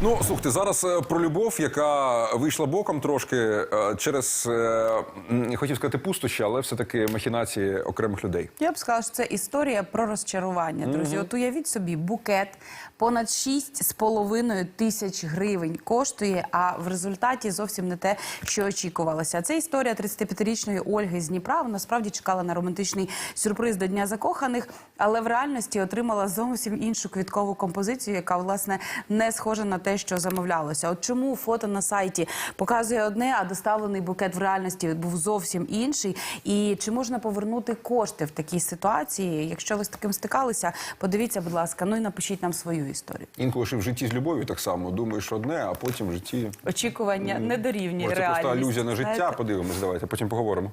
Ну, слухайте, зараз е, про любов, яка вийшла боком трошки е, через е, хотів сказати пустощі, але все-таки махінації окремих людей. Я б сказала, що це історія про розчарування. Друзі, от уявіть собі, букет понад 6,5 тисяч гривень коштує, а в результаті зовсім не те, що очікувалося. Це історія 35-річної Ольги з Дніпра. Вона справді чекала на романтичний сюрприз до Дня закоханих, але в реальності отримала зовсім іншу квіткову композицію, яка власне не схожа на те, що замовлялося. От чому фото на сайті показує одне, а доставлений букет в реальності був зовсім інший. І чи можна повернути кошти в такій ситуації? Якщо ви з таким стикалися, подивіться, будь ласка, ну і напишіть нам свою історію. Інколи ж в житті з любов'ю так само. Думаєш одне, а потім в житті. Очікування не дорівнює це просто алюзія на життя. Подивимось, давайте, потім поговоримо.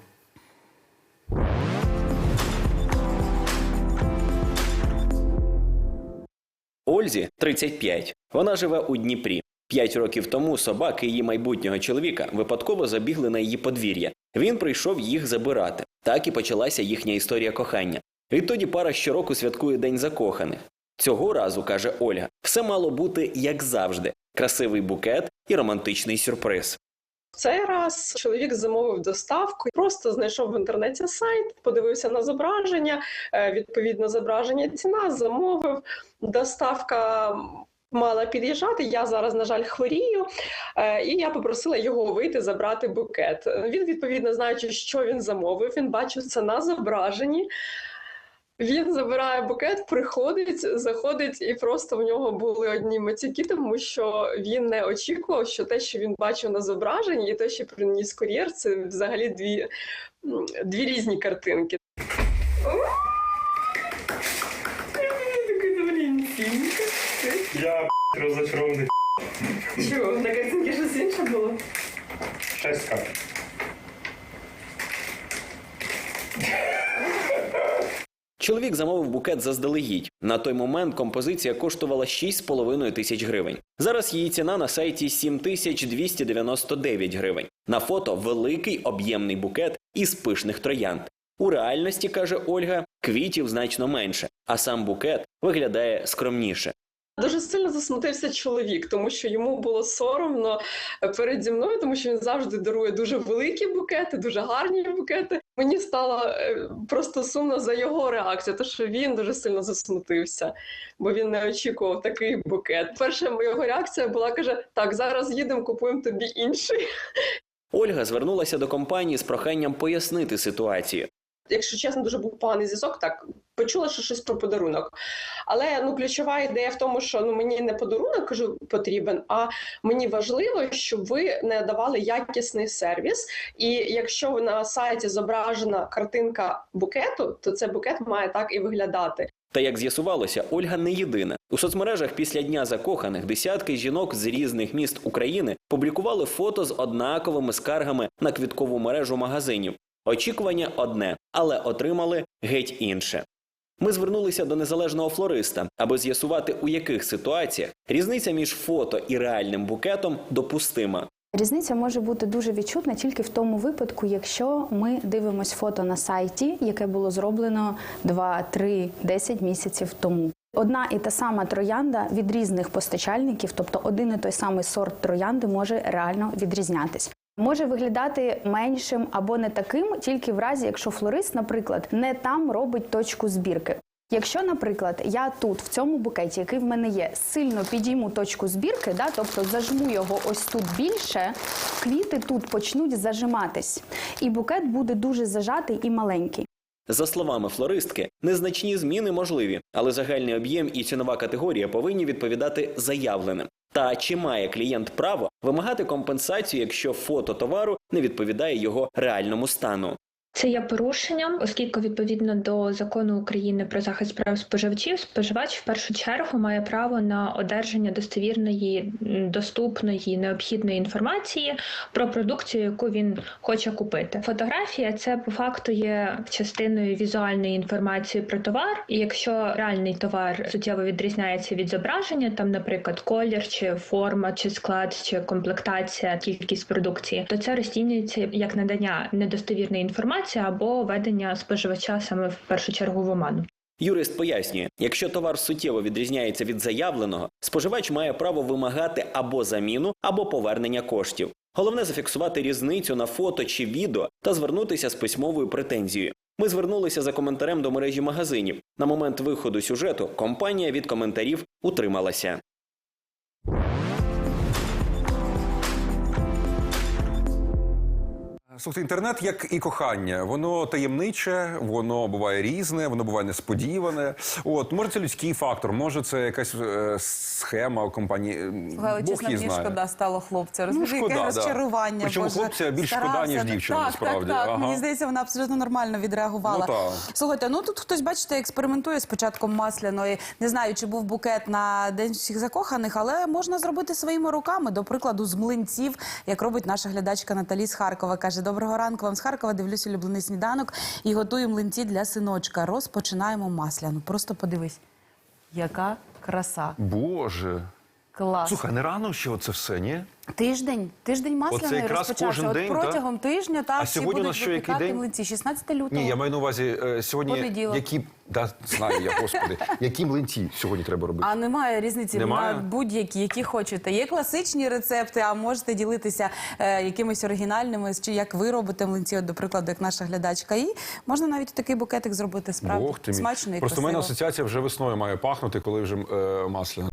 Ользі 35. Вона живе у Дніпрі. П'ять років тому собаки її майбутнього чоловіка випадково забігли на її подвір'я. Він прийшов їх забирати. Так і почалася їхня історія кохання. Відтоді пара щороку святкує День закоханих. Цього разу, каже Ольга, все мало бути як завжди: красивий букет і романтичний сюрприз. Цей раз чоловік замовив доставку, просто знайшов в інтернеті сайт, подивився на зображення. е, Відповідно, зображення ціна замовив. Доставка мала під'їжджати. Я зараз, на жаль, хворію, е, і я попросила його вийти забрати букет. Він відповідно, знаючи, що він замовив, він бачив це на зображенні. Він забирає букет, приходить, заходить, і просто в нього були одні матюки, тому що він не очікував, що те, що він бачив на зображенні, і те, що приніс кур'єр, це взагалі дві, дві різні картинки. Я розочарований. Чого? На картинці щось інше було? Шестка. Чоловік замовив букет заздалегідь. На той момент композиція коштувала 6,5 тисяч гривень. Зараз її ціна на сайті 7299 гривень. На фото великий об'ємний букет із пишних троянд. У реальності, каже Ольга, квітів значно менше, а сам букет виглядає скромніше. Дуже сильно засмутився чоловік, тому що йому було соромно переді мною, тому що він завжди дарує дуже великі букети, дуже гарні букети. Мені стало е, просто сумно за його реакцію, тому що він дуже сильно засмутився, бо він не очікував такий букет. Перша його реакція була: каже: Так, зараз їдемо, купуємо тобі інший. Ольга звернулася до компанії з проханням пояснити ситуацію. Якщо чесно, дуже був поганий зв'язок. Так почула, що щось про подарунок. Але ну ключова ідея в тому, що ну мені не подарунок кажу потрібен, а мені важливо, щоб ви не давали якісний сервіс. І якщо на сайті зображена картинка букету, то цей букет має так і виглядати. Та як з'ясувалося, Ольга не єдина. У соцмережах після дня закоханих десятки жінок з різних міст України публікували фото з однаковими скаргами на квіткову мережу магазинів. Очікування одне, але отримали геть інше. Ми звернулися до незалежного флориста, аби з'ясувати, у яких ситуаціях різниця між фото і реальним букетом допустима. Різниця може бути дуже відчутна тільки в тому випадку, якщо ми дивимось фото на сайті, яке було зроблено 2, 3, 10 місяців тому. Одна і та сама троянда від різних постачальників, тобто один і той самий сорт троянди може реально відрізнятись. Може виглядати меншим або не таким, тільки в разі, якщо флорист, наприклад, не там робить точку збірки. Якщо, наприклад, я тут, в цьому букеті, який в мене є, сильно підійму точку збірки, да, тобто зажму його ось тут більше, квіти тут почнуть зажиматись, і букет буде дуже зажатий і маленький. За словами флористки, незначні зміни можливі, але загальний об'єм і цінова категорія повинні відповідати заявленим. Та чи має клієнт право вимагати компенсацію, якщо фото товару не відповідає його реальному стану? Це є порушенням, оскільки відповідно до закону України про захист прав споживачів, споживач в першу чергу має право на одержання достовірної, доступної, необхідної інформації про продукцію, яку він хоче купити. Фотографія це по факту є частиною візуальної інформації про товар. І якщо реальний товар суттєво відрізняється від зображення, там, наприклад, колір, чи форма, чи склад, чи комплектація, кількість продукції, то це розцінюється як надання недостовірної інформації або ведення споживача саме в першу чергу в оману. Юрист пояснює, якщо товар суттєво відрізняється від заявленого, споживач має право вимагати або заміну, або повернення коштів. Головне зафіксувати різницю на фото чи відео та звернутися з письмовою претензією. Ми звернулися за коментарем до мережі магазинів. На момент виходу сюжету компанія від коментарів утрималася. Слухайте, інтернет як і кохання, воно таємниче, воно буває різне, воно буває несподіване. От може це людський фактор, може це якась е, схема компанії. Слухай, але Бог чесно, її мені знає. шкода стало хлопця. Ну, шкода, яке да. розчарування. Причому Боже, хлопця більш шкода, старався. ніж дівчини, так, насправді. Так, так. Ага. Мені здається, вона абсолютно нормально відреагувала. Ну, так. Слухайте, ну тут хтось, бачите, експериментує з початком масляної. Не знаю, чи був букет на День всіх закоханих, але можна зробити своїми руками. До прикладу, з млинців, як робить наша глядачка Наталі з Харкова. Каже: Доброго ранку вам з Харкова. Дивлюсь улюблений сніданок і готую млинці для синочка. Розпочинаємо масляну. Просто подивись, яка краса. Боже. Клас. Слухай, не рано ще оце все, ні? Тиждень, тиждень масляної Оце якраз розпочався. кожен От день, протягом тижня так А всі сьогодні у нас що, який випікати день? млинці. 16 лютого. Ні, я маю на увазі е, сьогодні. Понеділок. Які да, знаю я, господи, які млинці сьогодні треба робити? А немає різниці Немає? на будь-які, які хочете. Є класичні рецепти, а можете ділитися е, якимись оригінальними, чи як ви робите млинці, от, до прикладу, як наша глядачка. І можна навіть такий букетик зробити справді Бог ти мій. смачно і Просто в красиво. мене асоціація вже весною має пахнути, коли вже е, масляна.